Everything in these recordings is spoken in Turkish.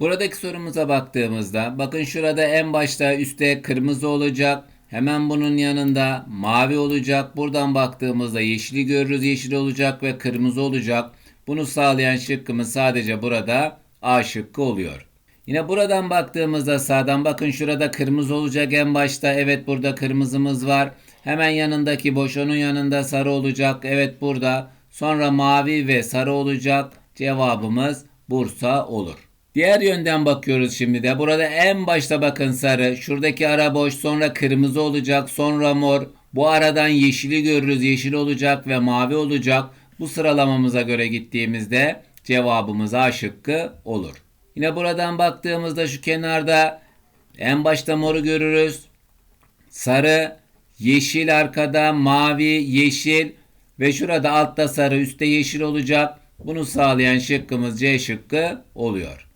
Buradaki sorumuza baktığımızda bakın şurada en başta üstte kırmızı olacak. Hemen bunun yanında mavi olacak. Buradan baktığımızda yeşili görürüz. Yeşil olacak ve kırmızı olacak. Bunu sağlayan şıkkımız sadece burada A şıkkı oluyor. Yine buradan baktığımızda sağdan bakın şurada kırmızı olacak en başta. Evet burada kırmızımız var. Hemen yanındaki boş onun yanında sarı olacak. Evet burada. Sonra mavi ve sarı olacak. Cevabımız Bursa olur. Diğer yönden bakıyoruz şimdi de. Burada en başta bakın sarı. Şuradaki ara boş sonra kırmızı olacak. Sonra mor. Bu aradan yeşili görürüz. Yeşil olacak ve mavi olacak. Bu sıralamamıza göre gittiğimizde cevabımız A şıkkı olur. Yine buradan baktığımızda şu kenarda en başta moru görürüz. Sarı, yeşil arkada, mavi, yeşil ve şurada altta sarı, üstte yeşil olacak. Bunu sağlayan şıkkımız C şıkkı oluyor.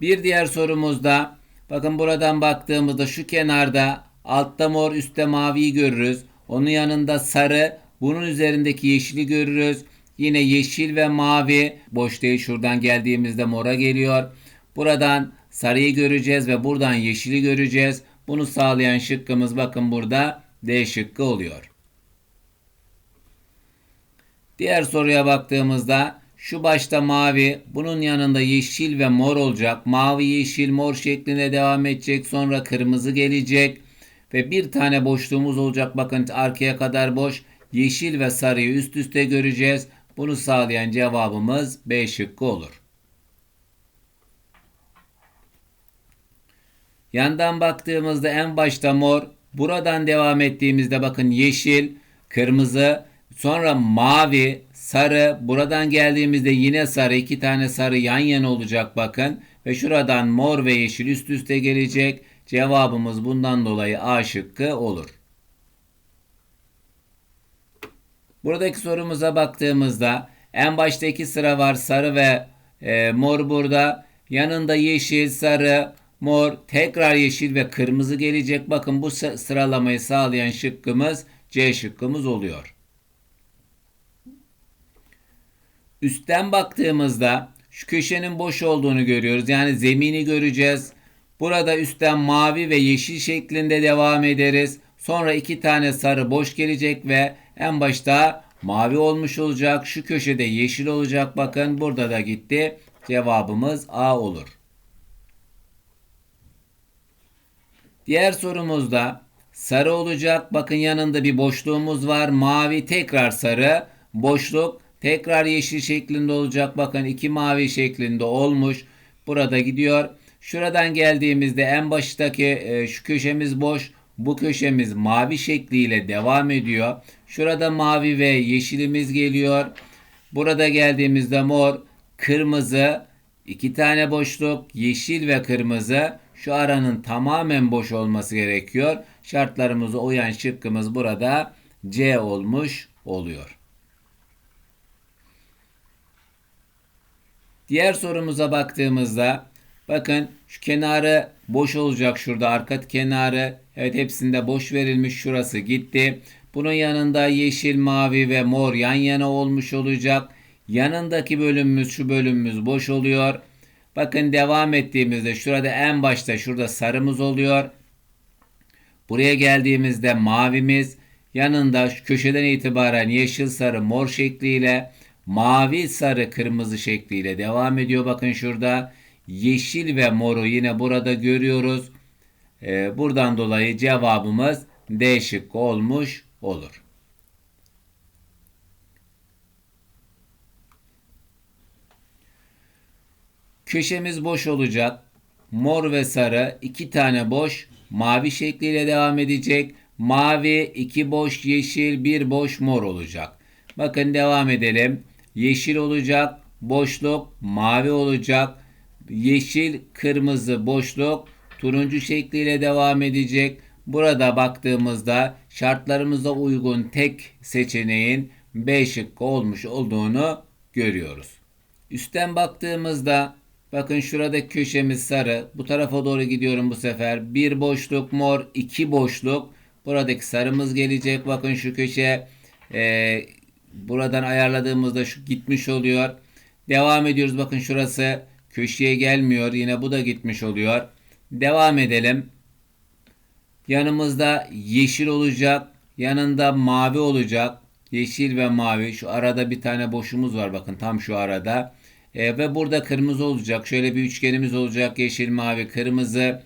Bir diğer sorumuzda bakın buradan baktığımızda şu kenarda altta mor üstte maviyi görürüz. Onun yanında sarı bunun üzerindeki yeşili görürüz. Yine yeşil ve mavi boş değil şuradan geldiğimizde mora geliyor. Buradan sarıyı göreceğiz ve buradan yeşili göreceğiz. Bunu sağlayan şıkkımız bakın burada D şıkkı oluyor. Diğer soruya baktığımızda şu başta mavi, bunun yanında yeşil ve mor olacak. Mavi, yeşil, mor şeklinde devam edecek. Sonra kırmızı gelecek. Ve bir tane boşluğumuz olacak. Bakın arkaya kadar boş. Yeşil ve sarıyı üst üste göreceğiz. Bunu sağlayan cevabımız B şıkkı olur. Yandan baktığımızda en başta mor, buradan devam ettiğimizde bakın yeşil, kırmızı, sonra mavi, sarı, buradan geldiğimizde yine sarı, iki tane sarı yan yana olacak bakın. Ve şuradan mor ve yeşil üst üste gelecek. Cevabımız bundan dolayı A şıkkı olur. Buradaki sorumuza baktığımızda en başta iki sıra var sarı ve e, mor burada. Yanında yeşil, sarı, mor, tekrar yeşil ve kırmızı gelecek. Bakın bu sıralamayı sağlayan şıkkımız C şıkkımız oluyor. Üstten baktığımızda şu köşenin boş olduğunu görüyoruz. Yani zemini göreceğiz. Burada üstten mavi ve yeşil şeklinde devam ederiz. Sonra iki tane sarı boş gelecek ve en başta mavi olmuş olacak. Şu köşede yeşil olacak. Bakın burada da gitti. Cevabımız A olur. Diğer sorumuzda sarı olacak. Bakın yanında bir boşluğumuz var. Mavi tekrar sarı. Boşluk tekrar yeşil şeklinde olacak. Bakın iki mavi şeklinde olmuş. Burada gidiyor. Şuradan geldiğimizde en baştaki e, şu köşemiz boş. Bu köşemiz mavi şekliyle devam ediyor. Şurada mavi ve yeşilimiz geliyor. Burada geldiğimizde mor, kırmızı, iki tane boşluk, yeşil ve kırmızı. Şu aranın tamamen boş olması gerekiyor. Şartlarımıza uyan şıkkımız burada C olmuş oluyor. Diğer sorumuza baktığımızda bakın şu kenarı boş olacak şurada arka kenarı. Evet hepsinde boş verilmiş şurası gitti. Bunun yanında yeşil, mavi ve mor yan yana olmuş olacak. Yanındaki bölümümüz şu bölümümüz boş oluyor. Bakın devam ettiğimizde şurada en başta şurada sarımız oluyor. Buraya geldiğimizde mavimiz yanında şu köşeden itibaren yeşil sarı mor şekliyle mavi sarı kırmızı şekliyle devam ediyor. Bakın şurada yeşil ve moru yine burada görüyoruz. Ee, buradan dolayı cevabımız D şıkkı olmuş olur. Köşemiz boş olacak. Mor ve sarı iki tane boş. Mavi şekliyle devam edecek. Mavi, iki boş yeşil, bir boş mor olacak. Bakın devam edelim. Yeşil olacak. Boşluk mavi olacak. Yeşil, kırmızı boşluk turuncu şekliyle devam edecek. Burada baktığımızda şartlarımıza uygun tek seçeneğin B şıkkı olmuş olduğunu görüyoruz. Üstten baktığımızda bakın şurada köşemiz sarı. Bu tarafa doğru gidiyorum bu sefer. Bir boşluk mor, iki boşluk. Buradaki sarımız gelecek. Bakın şu köşe e, buradan ayarladığımızda şu gitmiş oluyor. Devam ediyoruz. Bakın şurası Köşeye gelmiyor. Yine bu da gitmiş oluyor. Devam edelim. Yanımızda yeşil olacak. Yanında mavi olacak. Yeşil ve mavi. Şu arada bir tane boşumuz var bakın tam şu arada. E, ve burada kırmızı olacak. Şöyle bir üçgenimiz olacak. Yeşil, mavi, kırmızı.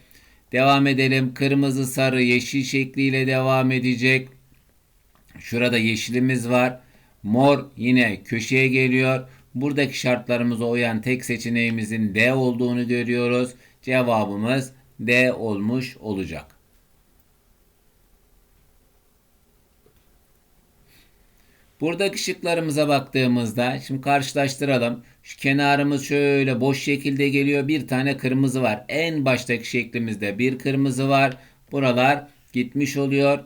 Devam edelim. Kırmızı, sarı, yeşil şekliyle devam edecek. Şurada yeşilimiz var. Mor yine köşeye geliyor. Buradaki şartlarımıza uyan tek seçeneğimizin D olduğunu görüyoruz. Cevabımız D olmuş olacak. Buradaki şıklarımıza baktığımızda şimdi karşılaştıralım. Şu kenarımız şöyle boş şekilde geliyor. Bir tane kırmızı var. En baştaki şeklimizde bir kırmızı var. Buralar gitmiş oluyor.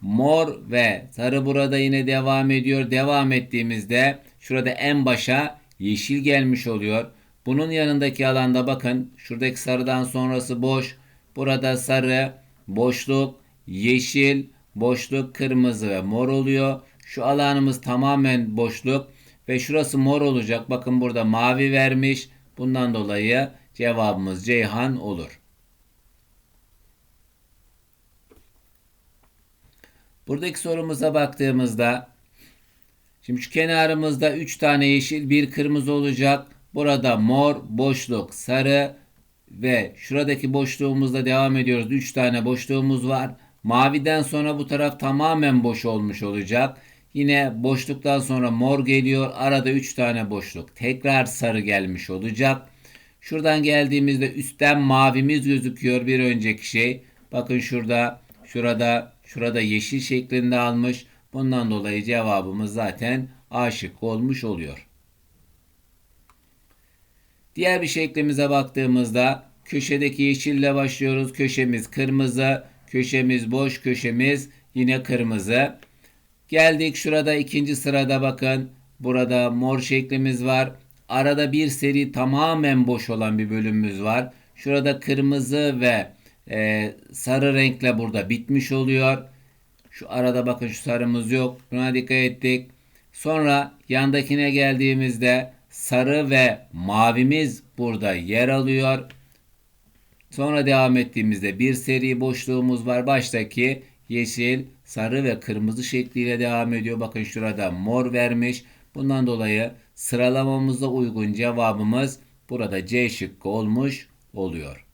Mor ve sarı burada yine devam ediyor. Devam ettiğimizde şurada en başa yeşil gelmiş oluyor. Bunun yanındaki alanda bakın şuradaki sarıdan sonrası boş. Burada sarı, boşluk, yeşil, boşluk, kırmızı ve mor oluyor. Şu alanımız tamamen boşluk ve şurası mor olacak. Bakın burada mavi vermiş. Bundan dolayı cevabımız Ceyhan olur. Buradaki sorumuza baktığımızda şimdi şu kenarımızda 3 tane yeşil bir kırmızı olacak. Burada mor, boşluk, sarı ve şuradaki boşluğumuzda devam ediyoruz. 3 tane boşluğumuz var. Maviden sonra bu taraf tamamen boş olmuş olacak. Yine boşluktan sonra mor geliyor. Arada 3 tane boşluk. Tekrar sarı gelmiş olacak. Şuradan geldiğimizde üstten mavimiz gözüküyor bir önceki şey. Bakın şurada, şurada, şurada yeşil şeklinde almış. Bundan dolayı cevabımız zaten A şıkkı olmuş oluyor. Diğer bir şeklimize baktığımızda köşedeki yeşille başlıyoruz. Köşemiz kırmızı, köşemiz boş, köşemiz yine kırmızı. Geldik şurada ikinci sırada bakın. Burada mor şeklimiz var. Arada bir seri tamamen boş olan bir bölümümüz var. Şurada kırmızı ve e, sarı renkle burada bitmiş oluyor. Şu arada bakın şu sarımız yok. Buna dikkat ettik. Sonra yandakine geldiğimizde sarı ve mavimiz burada yer alıyor. Sonra devam ettiğimizde bir seri boşluğumuz var. Baştaki yeşil, sarı ve kırmızı şekliyle devam ediyor. Bakın şurada mor vermiş. Bundan dolayı sıralamamıza uygun cevabımız burada C şıkkı olmuş oluyor.